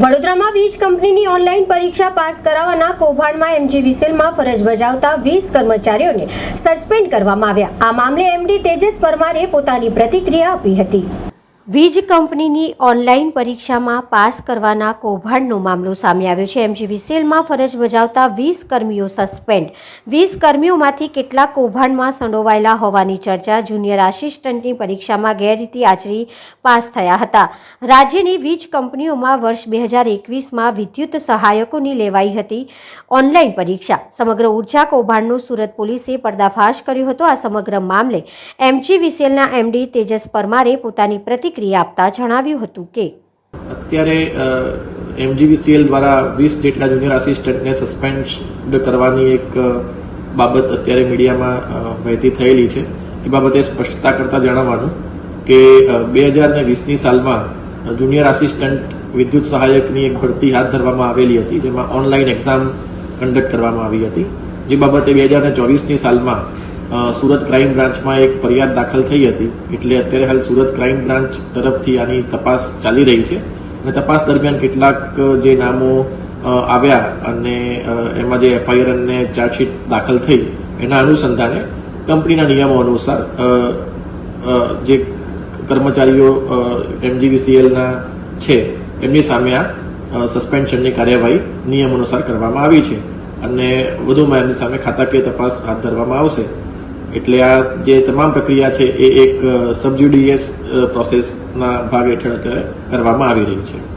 વડોદરામાં વીજ કંપનીની ઓનલાઈન પરીક્ષા પાસ કરાવવાના કૌભાંડમાં એમજી વિસેલમાં ફરજ બજાવતા વીસ કર્મચારીઓને સસ્પેન્ડ કરવામાં આવ્યા. આ મામલે એમડી તેજસ પરમારે પોતાની પ્રતિક્રિયા આપી હતી. વીજ કંપનીની ઓનલાઈન પરીક્ષામાં પાસ કરવાના કૌભાંડનો મામલો સામે આવ્યો છે. એમજી વિસેલમાં ફરજ બજાવતા વીસ કર્મીઓ સસ્પેન્ડ. વીસ કર્મીઓમાંથી કેટલાક કૌભાંડમાં સંડોવાયેલા હોવાની ચર્ચા જુનિયર આસિસ્ટન્ટની પરીક્ષામાં ગેરરીતિ આચરી પાસ થયા હતા. રાજ્યની વીજ કંપનીઓમાં વર્ષ બે હજાર એકવીસમાં વિદ્યુત સહાયકોની લેવાઈ હતી ઓનલાઈન પરીક્ષા. સમગ્ર ઊર્જા કૌભાંડનો સુરત પોલીસે પર્દાફાશ કર્યો હતો. આ સમગ્ર મામલે એમજી વિસેલના એમડી તેજસ પરમારે પોતાની પ્રતિક્રિયા આપતા જણાવ્યું હતું કે અત્યારે એમજીવીસીએલ દ્વારા વીસ જેટલા જુનિયર આસિસ્ટન્ટને સસ્પેન્ડ કરવાની એક બાબત અત્યારે મીડિયામાં વહેતી થયેલી છે. એ બાબતે સ્પષ્ટતા કરતા જણાવવાનું કે બે હજાર ને વીસની સાલમાં જુનિયર આસિસ્ટન્ટ વિદ્યુત સહાયકની એક ભરતી હાથ ધરવામાં આવેલી હતી, જેમાં ઓનલાઈન એક્ઝામ કન્ડક્ટ કરવામાં આવી હતી. જે બાબતે બે હજાર ને ચોવીસની સાલમાં સુરત ક્રાઇમ બ્રાન્ચમાં એક ફરિયાદ દાખલ થઈ હતી. એટલે અત્યારે હાલ સુરત ક્રાઇમ બ્રાન્ચ તરફથી આની તપાસ ચાલી રહી છે. અને તપાસ દરમિયાન કેટલાક જે નામો આવ્યા અને એમાં જે એફઆઈઆર અને ચાર્જશીટ દાખલ થઈ, એના અનુસંધાને કંપનીના નિયમો અનુસાર જે કર્મચારીઓ એમજીવીસીએલના છે, એમની સામે આ સસ્પેન્શનની કાર્યવાહી નિયમ અનુસાર કરવામાં આવી છે. અને વધુમાં એમની સામે ખાતાકીય તપાસ હાથ ધરવામાં આવશે. એટલે આ જે તમામ પ્રક્રિયા છે, એ એક સબજ્યુડિયસ પ્રોસેસના ભાગ હેઠળ અત્યારે કરવામાં આવી રહી છે.